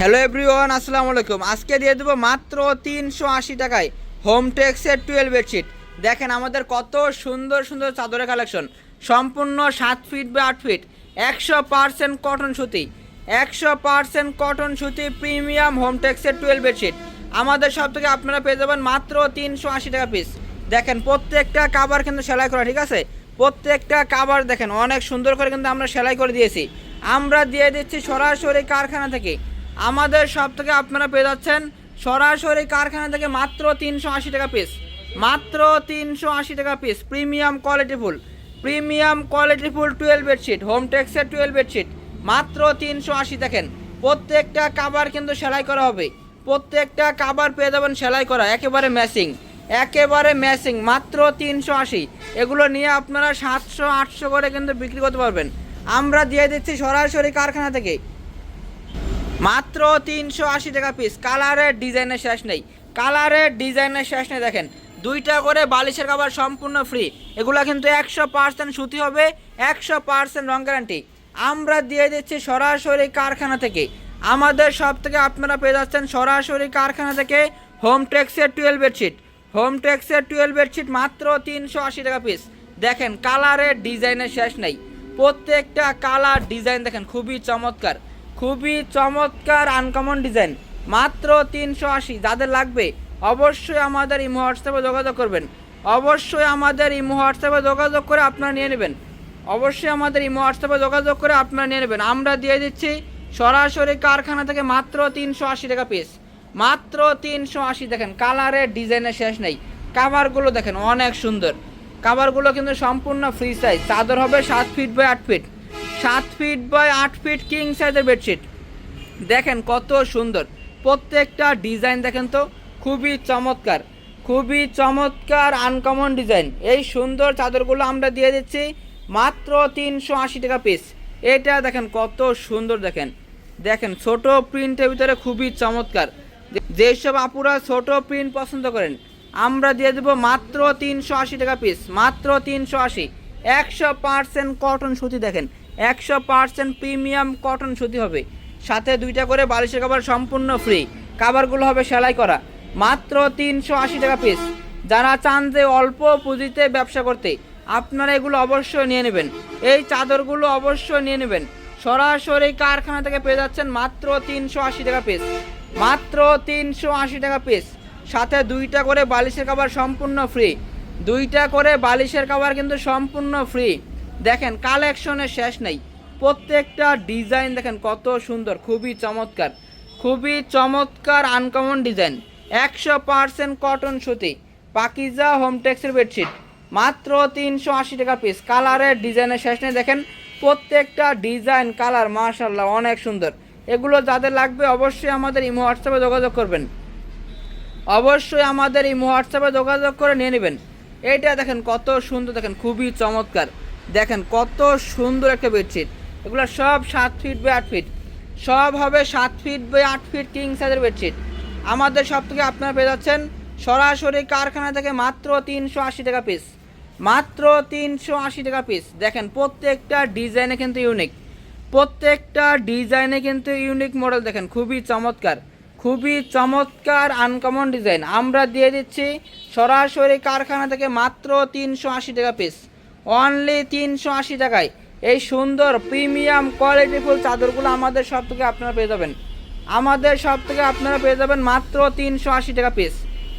Hello everyone আসসালামু আলাইকুম। আজকে দিয়ে দেবো মাত্র তিনশো আশি টাকায় হোম টেক্সের টুয়েলভ বেডশিট দেখেন আমাদের কত সুন্দর সুন্দর চাদরের কালেকশন সম্পূর্ণ সাত ফিট বা আট ফিট একশো পার্সেন্ট কটন সুতি। একশো পার্সেন্ট কটন সুতি প্রিমিয়াম হোম টেক্সের টুয়েলভ বেডশিট আমাদের সব থেকে আপনারা পেয়ে যাবেন মাত্র তিনশো আশি টাকা পিস দেখেন, প্রত্যেকটা কাবার কিন্তু সেলাই করা, ঠিক আছে? প্রত্যেকটা কাবার দেখেন, অনেক সুন্দর করে কিন্তু আমরা সেলাই করে দিয়েছি। আমরা দিয়ে দিচ্ছি সরাসরি কারখানা থেকে। আমাদের সব থেকে আপনারা পেয়ে যাচ্ছেন সরাসরি কারখানা থেকে মাত্র তিনশো আশি টাকা পিস মাত্র তিনশো আশি টাকা piece premium quality full premium quality full twelve bedsheet home টেক্সের twelve bedsheet মাত্র তিনশো আশি দেখেন। প্রত্যেকটা কাবার কিন্তু সেলাই করা হবে। প্রত্যেকটা কাবার পেয়ে যাবেন সেলাই করা। একেবারে ম্যাচিং একেবারে ম্যাচিং মাত্র তিনশো আশি। এগুলো নিয়ে আপনারা সাতশো আটশো করে কিন্তু বিক্রি করতে পারবেন। আমরা দিয়ে দিচ্ছি সরাসরি কারখানা থেকে। মাত্র তিনশো আশি টাকা পিস কালারের ডিজাইনের শেষ নেই। কালারের ডিজাইনের শেষ নেই, দেখেন। দুইটা করে বালিশের কাবার সম্পূর্ণ ফ্রি এগুলো কিন্তু একশো পার্সেন্ট সুতি হবে, একশো পার্সেন্ট রং গ্যারান্টি আমরা দিয়ে দিচ্ছি সরাসরি কারখানা থেকে। আমাদের সব থেকে আপনারা পেয়ে যাচ্ছেন সরাসরি কারখানা থেকে হোম টেক্সের টুয়েলভ বেডশিট হোম টেক্সের টুয়েলভ বেডশিট মাত্র তিনশো আশি টাকা পিস দেখেন, কালারের ডিজাইনের শেষ নেই। প্রত্যেকটা কালার ডিজাইন দেখেন, খুবই চমৎকার। খুবই চমৎকার আনকমন ডিজাইন মাত্র তিনশো আশি, যাদের লাগবে অবশ্যই আমাদের ইমো হোয়াটসঅ্যাপে যোগাযোগ করবেন। অবশ্যই আমাদের ইমো হোয়াটসঅ্যাপে যোগাযোগ করে আপনারা নিয়ে নেবেন। অবশ্যই আমাদের ইমো হোয়াটসঅ্যাপে যোগাযোগ করে আপনারা নিয়ে নেবেন। আমরা দিয়ে দিচ্ছি সরাসরি কারখানা থেকে মাত্র তিনশো আশি টাকা পিস মাত্র তিনশো আশি, দেখেন কালারের ডিজাইনের শেষ নেই। কাভারগুলো দেখেন অনেক সুন্দর। কাভারগুলো কিন্তু সম্পূর্ণ ফ্রি সাইজ চাদর হবে সাত ফিট বাই আট ফিট সাত ফিট বাই আট ফিট কিং সাইজের বেডশিট দেখেন কত সুন্দর। প্রত্যেকটা ডিজাইন দেখেন তো, খুবই চমৎকার। খুবই চমৎকার আনকমন ডিজাইন এই সুন্দর চাদরগুলো আমরা দিয়ে দিচ্ছি মাত্র তিনশো আশি টাকা পিস এটা দেখেন কত সুন্দর দেখেন। দেখেন ছোট প্রিন্টের ভিতরে খুবই চমৎকার। যেসব আপুরা ছোট প্রিন্ট পছন্দ করেন, আমরা দিয়ে দেবো মাত্র তিনশো আশি টাকা পিস মাত্র তিনশো আশি। একশো পার্সেন্ট কটন সুতি দেখেন। একশো পার্সেন্ট প্রিমিয়াম কটন সুতি হবে। সাথে দুইটা করে বালিশের কাবার সম্পূর্ণ ফ্রি কাবারগুলো হবে সেলাই করা। মাত্র তিনশো আশি টাকা পিস যারা চান যে অল্প পুঁজিতে ব্যবসা করতে, আপনারা এগুলো অবশ্যই নিয়ে নেবেন। এই চাদরগুলো অবশ্যই নিয়ে নেবেন। সরাসরি কারখানা থেকে পেয়ে যাচ্ছেন মাত্র তিনশো আশি টাকা পিস মাত্র তিনশো আশি টাকা পিস সাথে দুইটা করে বালিশের কাবার সম্পূর্ণ ফ্রি দুইটা করে বালিশের কাবার কিন্তু সম্পূর্ণ ফ্রি দেখেন কালেকশনের শেষ নেই। প্রত্যেকটা ডিজাইন দেখেন কত সুন্দর, খুবই চমৎকার। খুবই চমৎকার আনকমন ডিজাইন একশো পার্সেন্ট কটন সুতি, পাকিজা হোমটেক্সের বেডশিট মাত্র তিনশো আশি টাকা পিস কালারের ডিজাইনের শেষ নেই, দেখেন। প্রত্যেকটা ডিজাইন কালার মার্শাল্লাহ অনেক সুন্দর। এগুলো যাদের লাগবে অবশ্যই আমাদের ইমো হোয়াটসঅ্যাপে যোগাযোগ করবেন। অবশ্যই আমাদের এই হোয়াটসঅ্যাপে যোগাযোগ করে নিয়ে নেবেন। এইটা দেখেন কত সুন্দর, দেখেন, খুবই চমৎকার। দেখেন কত সুন্দর একটা বেডশিট এগুলো সব সাত ফিট বাই আট ফিট সব হবে সাত ফিট বাই আট ফিট কিং সাইজের বেডশিট আমাদের সব থেকে আপনারা পেয়ে যাচ্ছেন সরাসরি কারখানা থেকে মাত্র তিনশো আশি টাকা পিস মাত্র তিনশো আশি টাকা পিস দেখেন প্রত্যেকটা ডিজাইনে কিন্তু ইউনিক প্রত্যেকটা ডিজাইনে কিন্তু ইউনিক মডেল দেখেন, খুবই চমৎকার। খুবই চমৎকার আনকমন ডিজাইন আমরা দিয়ে দিচ্ছি সরাসরি কারখানা থেকে মাত্র তিনশো আশি টাকা পিস অনলি তিনশো আশি টাকায়। এই সুন্দর প্রিমিয়াম কোয়ালিটিফুল চাদরগুলো আমাদের সব থেকে আপনারা পেয়ে যাবেন। আমাদের সব থেকে আপনারা পেয়ে যাবেন মাত্র তিনশো আশি টাকা পিস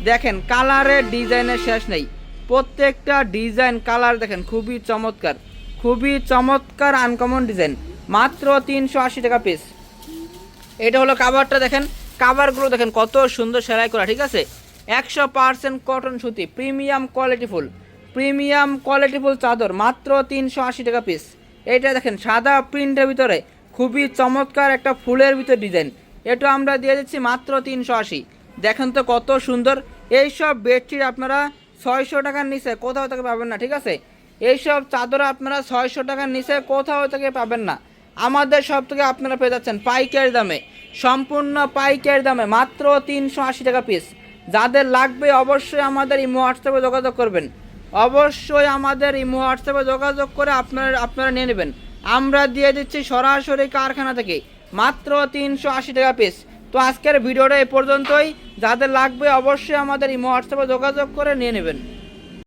দেখেন, কালারের ডিজাইনের শেষ নেই। প্রত্যেকটা ডিজাইন কালার দেখেন, খুবই চমৎকার। খুবই চমৎকার আনকমন ডিজাইন মাত্র তিনশো আশি টাকা পিস এটা হলো কাভারটা দেখেন। কাভারগুলো দেখেন কত সুন্দর সেলাই করা, ঠিক আছে? একশো পার্সেন্ট কটন সুতি, premium quality full premium quality full চাদর, মাত্র তিনশো আশি টাকা পিস এইটা দেখেন, সাদা প্রিন্টের ভিতরে খুবই চমৎকার একটা ফুলের ভিতরে ডিজাইন এটা আমরা দিয়ে দিচ্ছি মাত্র তিনশো আশি। দেখেন তো কত সুন্দর। এইসব বেডশিট আপনারা ছয়শো টাকার নিচে কোথাও থেকে পাবেন না, ঠিক আছে? এইসব চাদর আপনারা ছয়শো টাকার নিচে কোথাও থেকে পাবেন না। আমাদের সব থেকে আপনারা পেয়ে যাচ্ছেন পাইকারি দামে। সম্পূর্ণ পাইকারি দামে, মাত্র তিনশো আশি টাকা পিস যাদের লাগবে অবশ্যই আমাদের ইমো হোয়াটসঅ্যাপে যোগাযোগ করবেন। অবশ্যই আমাদের ইমো হোয়াটসঅ্যাপে যোগাযোগ করে আপনারা আপনারা নিয়ে নেবেন। আমরা দিয়ে দিচ্ছি সরাসরি কারখানা থেকে, মাত্র তিনশো আশি টাকা পিস তো আজকের ভিডিওটা এ পর্যন্তই। যাদের লাগবে অবশ্যই আমাদের ইমো হোয়াটসঅ্যাপে যোগাযোগ করে নিয়ে নেবেন।